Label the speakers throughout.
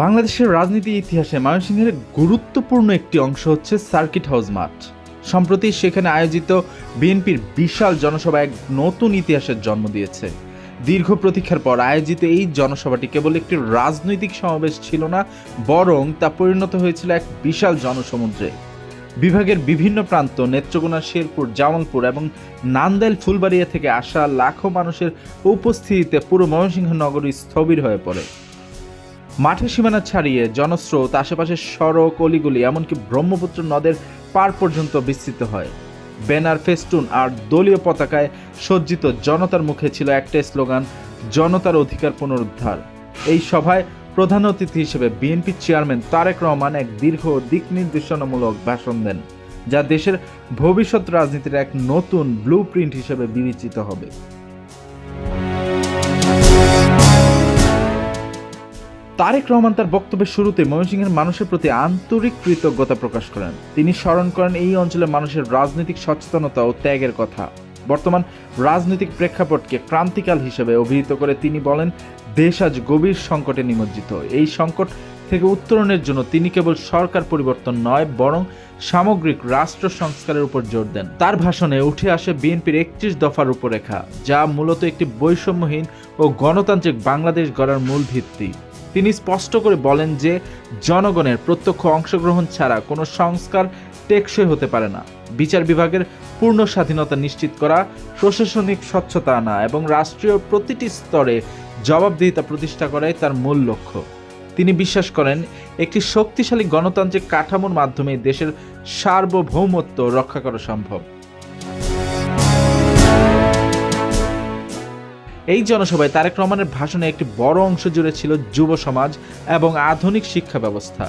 Speaker 1: বাংলাদেশের রাজনীতি ইতিহাসে ময়মনসিংহের গুরুত্বপূর্ণ একটি অংশ হচ্ছে সার্কিট হাউস মাঠ। সম্প্রতি সেখানে আয়োজিত বিএনপির বিশাল জনসভা এক নতুন ইতিহাসের জন্ম দিয়েছে। দীর্ঘ প্রতীক্ষার পর আয়োজিত এই জনসভাটি কেবল একটি রাজনৈতিক সমাবেশ ছিল না, বরং তা পরিণত হয়েছিল এক বিশাল জনসমুদ্রে। বিভাগের বিভিন্ন প্রান্ত, নেত্রকোনা, শেরপুর, জামালপুর এবং নান্দাইল, ফুলবাড়িয়া থেকে আসা লাখো মানুষের উপস্থিতিতে পুরো ময়মনসিংহ নগরী স্থবির হয়ে পড়ে। মাঠের সীমানা ছাড়িয়ে জনস্রোত আশেপাশের সড়ক, অলিগুলি, এমনকি ব্রহ্মপুত্র নদের পার পর্যন্ত বিস্তৃত হয়। ব্যানার, ফেস্টুন আর দলীয় পতাকায় সজ্জিত জনতার মুখে ছিল একটাই স্লোগান, জনতার অধিকার পুনরুদ্ধার। এই সভায় প্রধান অতিথি হিসেবে বিএনপি চেয়ারম্যান তারেক রহমান এক দীর্ঘ দিক নির্দেশনামূলক ভাষণ দেন, যা দেশের ভবিষ্যৎ রাজনীতির এক নতুন ব্লু প্রিন্ট হিসেবে বিবেচিত হবে। তারেক রহমান তার বক্তব্যের শুরুতে ময়মনসিংহের মানুষের প্রতি আন্তরিক কৃতজ্ঞতা প্রকাশ করেন। তিনি স্মরণ করেন এই অঞ্চলের মানুষের রাজনৈতিক সচেতনতা ও ত্যাগের কথা। বর্তমান রাজনৈতিক প্রেক্ষাপটকে ক্রান্তিকাল হিসেবে অভিহিত করে তিনি বলেন, দেশ আজ গভীর সংকটে নিমজ্জিত। এই সংকট থেকে উত্তরণের জন্য তিনি কেবল সরকার পরিবর্তন নয়, বরং সামগ্রিক রাষ্ট্র সংস্কারের উপর জোর দেন। তার ভাষণে উঠে আসে বিএনপির একত্রিশ দফার রূপরেখা, যা মূলত একটি বৈষম্যহীন ও গণতান্ত্রিক বাংলাদেশ গড়ার মূল ভিত্তি। তিনি স্পষ্ট করে বলেন যে জনগণের প্রত্যক্ষ অংশগ্রহণ ছাড়া কোনো সংস্কার টেকসই হতে পারে না। বিচার বিভাগের পূর্ণ স্বাধীনতা নিশ্চিত করা, প্রশাসনিক স্বচ্ছতা আনা এবং রাষ্ট্রীয় প্রতিটি স্তরে জবাবদিহিতা প্রতিষ্ঠা করাই তার মূল লক্ষ্য। তিনি বিশ্বাস করেন, একটি শক্তিশালী গণতান্ত্রিক কাঠামোর মাধ্যমে দেশের সার্বভৌমত্ব রক্ষা করা সম্ভব। এই জনসভায় তারেক রহমানের ভাষণে একটি বড় অংশ জুড়ে ছিল যুব সমাজ এবং আধুনিক শিক্ষা ব্যবস্থা।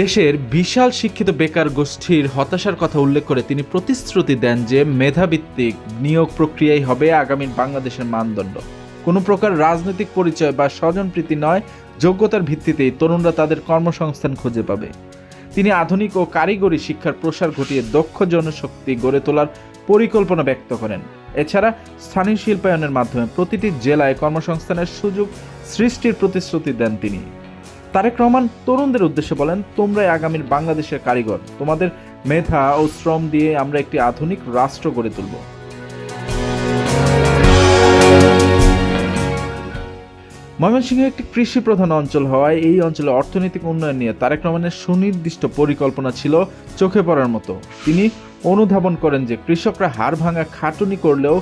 Speaker 1: দেশের বিশাল শিক্ষিত বেকার গোষ্ঠীর হতাশার কথা উল্লেখ করে তিনি প্রতিশ্রুতি দেন যে মেধাভিত্তিক নিয়োগ প্রক্রিয়াই হবে আগামীর বাংলাদেশের মানদণ্ড। কোনো প্রকার রাজনৈতিক পরিচয় বা স্বজনপ্রীতি নয়, যোগ্যতার ভিত্তিতেই তরুণরা তাদের কর্মসংস্থান খুঁজে পাবে। তিনি আধুনিক ও কারিগরি শিক্ষার প্রসার ঘটিয়ে দক্ষ জনশক্তি গড়ে তোলার পরিকল্পনা ব্যক্ত করেন। এছাড়া স্থানীয় শিল্পায়নের মাধ্যমে প্রতিটি জেলায় কর্মসংস্থানের সুযোগ সৃষ্টির প্রতিশ্রুতি দেন তিনি। তারেক রহমান তরুণদের উদ্দেশ্যে বলেন, তোমরাই আগামীর বাংলাদেশের কারিগর। তোমাদের মেধা ও শ্রম দিয়ে আমরা একটি আধুনিক রাষ্ট্র গড়ে তুলব। ময়মনসিংহ একটি কৃষি প্রধান অঞ্চল হওয়ায় এই অঞ্চলে অর্থনৈতিক উন্নয়ন নিয়ে তারেক রহমানের সুনির্দিষ্ট পরিকল্পনা ছিল চোখে পড়ার মতো। তিনি অনুধাবন করেন যে কৃষকরা হাড় ভাঙা খাটুনি করলেও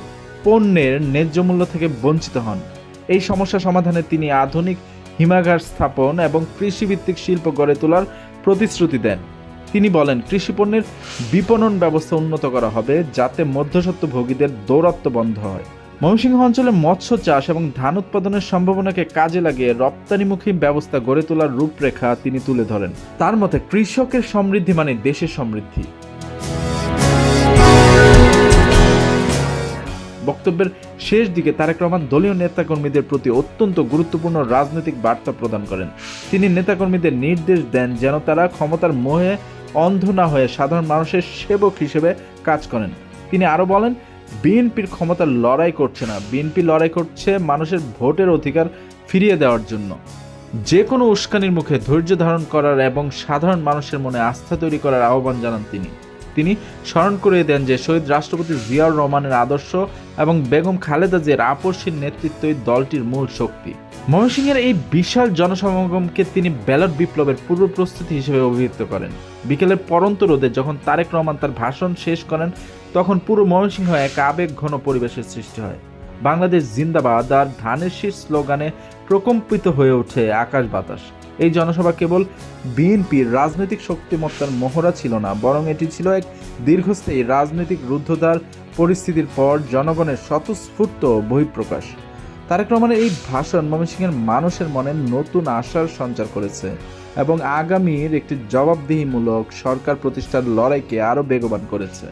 Speaker 1: পণ্যের ন্যায্য মূল্য থেকে বঞ্চিত হন। এই সমস্যা সমাধানে তিনি আধুনিক হিমাগার স্থাপন এবং কৃষিভিত্তিক শিল্প গড়ে তোলার প্রতিশ্রুতি দেন। তিনি বলেন, কৃষি পণ্যের বিপণন ব্যবস্থা উন্নত করা হবে যাতে মধ্যস্বত্ব ভোগীদের দৌরাত্ম বন্ধ হয়। ময়মনসিংহ অঞ্চলে মৎস্য চাষ এবং ধান উৎপাদনের সম্ভাবনাকে কাজে লাগিয়ে রপ্তানিমুখী ব্যবস্থা গড়ে তোলার রূপরেখা তিনি তুলে ধরেন। তার মতে, কৃষকের সমৃদ্ধি মানে দেশের সমৃদ্ধি। বক্তব্যের শেষ দিকে তারেক রহমান দলীয় নেতাকর্মীদের প্রতি অত্যন্ত গুরুত্বপূর্ণ রাজনৈতিক বার্তা প্রদান করেন। তিনি নেতাকর্মীদের নির্দেশ দেন যেন তারা ক্ষমতার মোহে অন্ধ না হয়ে সাধারণ মানুষের সেবক হিসেবে কাজ করেন। তিনি আরও বলেন বিএনপির ক্ষমতা লড়াই করছে না। বিএনপি লড়াই করছে মানুষের ভোটের অধিকার ফিরিয়ে দেওয়ার জন্য। যে কোনো উস্কানির মুখে ধৈর্য ধারণ করার এবং সাধারণ মানুষের মনে আস্থা তৈরি করার আহ্বান জানান তিনি। তিনি স্মরণ করিয়ে দেন যে শহীদ রাষ্ট্রপতি জিয়াউর রহমানের আদর্শ এবং বেগম খালেদা জিয়ার আপসীর নেতৃত্বই দলটির মূল শক্তি। ময়মনসিংহের এই বিশাল জনসমাগমকে তিনি ব্যালট বিপ্লবের পূর্ব প্রস্তুতি হিসেবে অভিহিত করেন। বিকেলের পরন্ত রোদে যখন তারেক রহমান তার ভাষণ শেষ করেন, তখন পুরো ময়মনসিংহ এক আবেগ ঘন পরিবেশের সৃষ্টি হয়। বাংলাদেশ জিন্দাবাদ আর ধানের শীষ স্লোগানে প্রকম্পিত হয়ে ওঠে আকাশ বাতাস। এই জনসভা কেবল বিএনপির রাজনৈতিক শক্তিমত্তার মহড়া ছিল না, বরং এটি ছিল এক দীর্ঘস্থায়ী রাজনৈতিক রুদ্ধদ্বার পরিস্থিতির পর জনগণের স্বতঃস্ফূর্ত বহিঃপ্রকাশ। তারেক রহমানের এই ভাষণ ময়মনসিংহের মানুষের মনে নতুন আশার সঞ্চার করেছে এবং আগামীর একটি জবাবদিহিমূলক সরকার প্রতিষ্ঠার লড়াইকে আরও বেগবান করেছে।